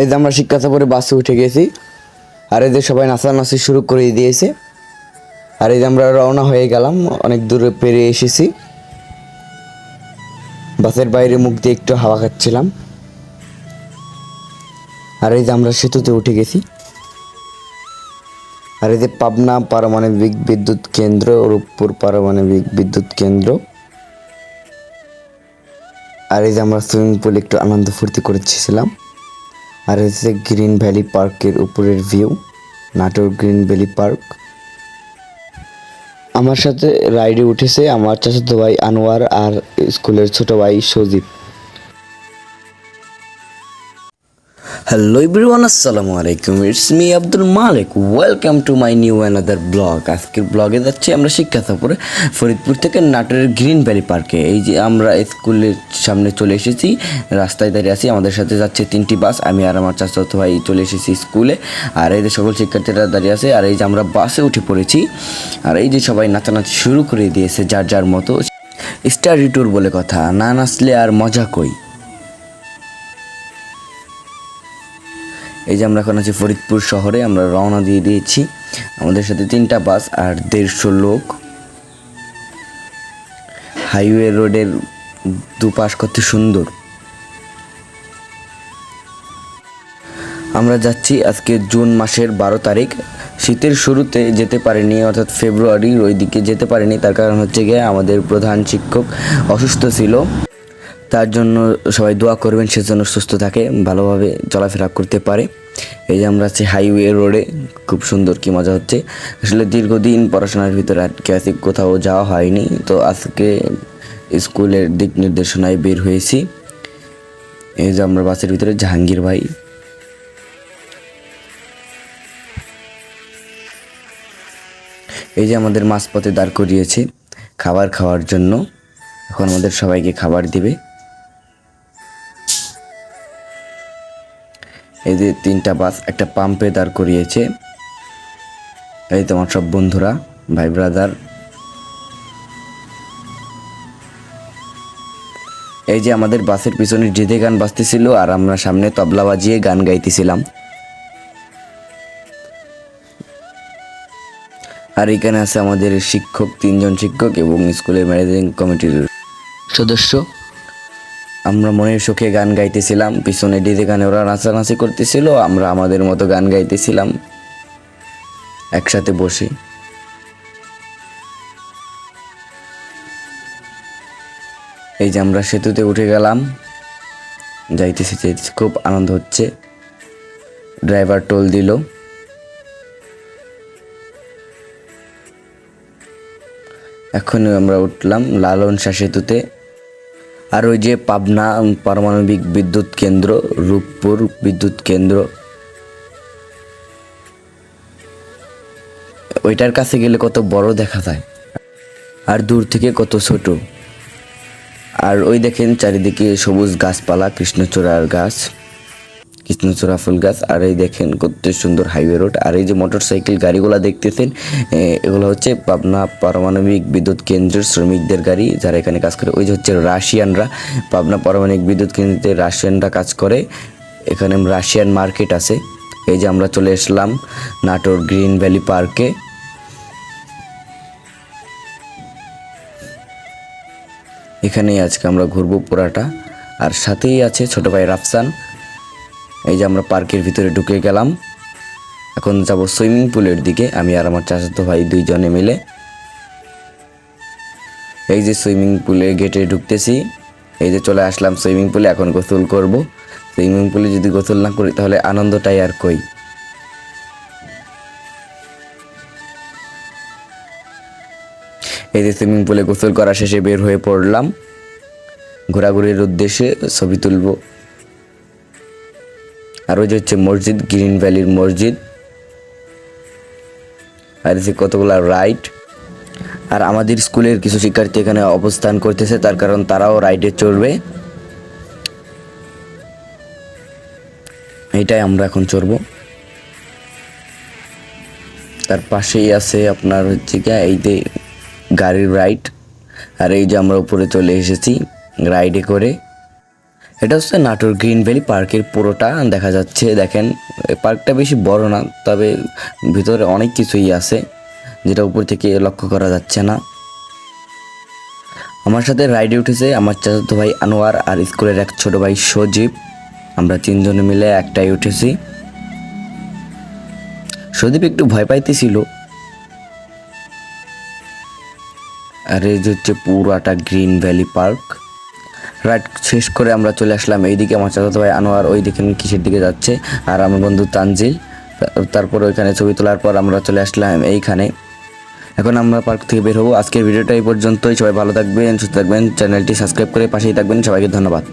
এই যে আমরা শিক্ষা সফরে বাসে উঠে গেছি, আর এই যে সবাই নাচানাচি শুরু করে দিয়েছে, আর এই যে আমরা রওনা হয়ে গেলাম, অনেক দূরে পেরে এসেছি। বাসের বাইরে মুখ দিয়ে একটু হাওয়া খাচ্ছিলাম। আর এই যে আমরা সেতুতে উঠে গেছি। আর এই যে পাবনা পারমাণবিক বিদ্যুৎ কেন্দ্র, রূপপুর পারমাণবিক বিদ্যুৎ কেন্দ্র। আর এই যে আমরা সুইমিং পুল একটু আনন্দ ফুর্তি করেছিলাম। আর হচ্ছে গ্রিন ভ্যালি পার্কের উপরের view, Natore green valley park. আমার সাথে রাইডে উঠেছে আমার চাচাতো ভাই আনোয়ার আর স্কুলের ছোট ভাই সজীব। হ্যালো এভরিওয়ান আসসালামু আলাইকুম it's me Abdul Malik welcome to my new another blog আজকের ব্লগে যাচ্ছি আমরা শিক্ষা সফরে ফরিদপুর থেকে নাটোরের গ্রিন ভ্যালি পার্কে এই যে আমরা স্কুলের সামনে চলে এসেছি, রাস্তায় দাঁড়িয়ে আছি। আমাদের সাথে যাচ্ছে তিনটি বাস, আমি আর আমার চাচাতো ভাই চলে এসেছি স্কুলে আর এই যে সকল শিক্ষার্থীরা দাঁড়িয়ে আছে, আর এই যে আমরা বাসে উঠে পড়েছি। আর এই যে সবাই নাচানাচি শুরু করে দিয়েছে, যার যার মতো। স্টাডি ট্যুর বলে কথা, না নাচলে আর মজা কই? এই যে আমরা এখন আছি ফরিদপুর শহরে, আমরা রওনা দিয়ে দিয়েছি। আমাদের সাথে তিনটা বাস আর দেড়শো লোক। হাইওয়ে রোডের দুপাশ কত সুন্দর। আমরা যাচ্ছি আজকে জুন মাসের বারো তারিখ। শীতের শুরুতে যেতে পারিনি, অর্থাৎ ফেব্রুয়ারির ওই দিকে যেতে পারিনি। তার কারণ হচ্ছে গিয়ে আমাদের প্রধান শিক্ষক অসুস্থ ছিল। তার জন্য সবাই দোয়া করবেন, সে যেন সুস্থ থাকে, ভালোভাবে চলাফেরা করতে পারে। এই যে আমরা আছি হাইওয়ে রোডে, খুব সুন্দর কি মজা হচ্ছে। আসলে দীর্ঘদিন পড়াশোনার ভিতরে আটকে আছি কোথাও যাওয়া হয়নি, তো আজকে স্কুলের দিক নির্দেশনায় বের হয়েছি। এই যে আমরা বাসের ভিতরে, জাহাঙ্গীর ভাই। এই যে আমাদের মাঝপথে দাঁড় করিয়েছে খাবার খাওয়ার জন্য, এখন আমাদের সবাইকে খাবার দিবে। এই যে তিনটা বাস একটা পাম্পে দাঁড় করিয়েছে। এই তোমার সব বন্ধুরা, ভাই ব্রাদার এই যে আমাদের বাসের পিছনে জিদে গান বাজতেছিল আর আমরা সামনে তবলা বাজিয়ে গান গাইতেছিলাম। আর এখানে আছে আমাদের শিক্ষক, তিনজন শিক্ষক এবং স্কুলের ম্যানেজিং কমিটির সদস্য। আমরা মনের সুখে গান গাইতেছিলাম, পিছনে ডিজে গানে ওরা নাচানাচি করতেছিল, আমরা আমাদের মতো গান গাইতেছিলাম। একসাথে বসে। এই যে আমরা সেতুতে উঠে গেলাম, যাইতেছি যাইতেছি খুব আনন্দ হচ্ছে। ড্রাইভার টোল দিল। এখন আমরা উঠলাম লালন শাহ সেতুতে। আর ওই যে পাবনা পারমাণবিক বিদ্যুৎ কেন্দ্র, রূপপুর বিদ্যুৎ কেন্দ্র, ওইটার কাছে গেলে কত বড় দেখা যায় আর দূর থেকে কত ছোট। আর ওই দেখেন চারিদিকে সবুজ গাছপালা, কৃষ্ণচূড়ার গাছ। কৃষ্ণচূড়া ফুল গাছ, আর এই দেখেন কত সুন্দর হাইওয়ে রোড আর এই যে মোটর সাইকেল গাড়িগুলো দেখতেছেন এগুলো হচ্ছে পাবনা পারমাণবিক বিদ্যুৎ কেন্দ্রের শ্রমিকদের গাড়ি, যারা এখানে কাজ করে। ওই যে হচ্ছে রাশিয়ানরা, পাবনা পারমাণবিক বিদ্যুৎ কেন্দ্রে রাশিয়ানরা কাজ করে। এখানে রাশিয়ান মার্কেট আছে। এই যে আমরা চলে আসলাম নাটোর গ্রিন ভ্যালি পার্কে। এখানেই আজকে আমরা ঘুরবো পুরাটা। আর সাথেই আছে ছোট ভাই রাফসান। এই যে আমরা পার্কের ভিতরে ঢুকে গেলাম। এখন যাব সুইমিং পুলের দিকে। আমি আর আমার চাচাতো ভাই দুইজনে মিলে এই যে সুইমিং পুলে গেটে ঢুকতেছি। এই যে চলে আসলাম সুইমিং পুলে, এখন গোসল করব। সুইমিং পুলে যদি গোসল না করি, তাহলে আনন্দটাই আর কই? এই যে সুইমিং পুলে গোসল করা শেষে বের হয়ে পড়লাম। ঘোরাঘুরির উদ্দেশ্যে ছবি তুলবো। আর ওই যে হচ্ছে মসজিদ, গ্রিন ভ্যালির মসজিদ। আর যে কতগুলা রাইড। আর আমাদের স্কুলের কিছু শিক্ষার্থী এখানে অবস্থান করতেছে, তার কারণ তারাও রাইডে চড়বে। এটাই আমরা এখন চড়বো। তার পাশেই আছে আপনার হচ্ছে কি এই যে গাড়ির রাইড। আর এই যে আমরা উপরে চলে এসেছি রাইডে করে। এটা হচ্ছে নাটোর গ্রিন ভ্যালি পার্কের পুরোটা, দেখা যাচ্ছে, দেখেন পার্কটা বেশি বড় না, তবে ভিতরে অনেক কিছুই আছে, যেটা উপর থেকে লক্ষ্য করা যাচ্ছে না। আমার সাথে রাইডে উঠেছে আমার চাচাতো ভাই আনোয়ার আর স্কুলের এক ছোট ভাই সজীব। আমরা তিনজনে মিলে একটাই উঠেছি। সজীব একটু ভয় পাইতেছিল। আর এই যে হচ্ছে পুরাটা গ্রিন ভ্যালি পার্ক। রাইড শেষ করে আমরা চলে আসলাম এইদিকে আমার চাচাতো ভাই আনোয়ার ওই দিকে কিসের দিকে যাচ্ছে, আর আমার বন্ধু তানজিল। তারপর ওইখানে ছবি তোলার পর আমরা চলে আসলাম এইখানে। এখন আমরা পার্ক থেকে বের হব। আজকের ভিডিওটা এই পর্যন্তই। সবাই ভালো থাকবেন, সুস্থ থাকবেন। চ্যানেলটি সাবস্ক্রাইব করে পাশেই থাকবেন। সবাইকে ধন্যবাদ।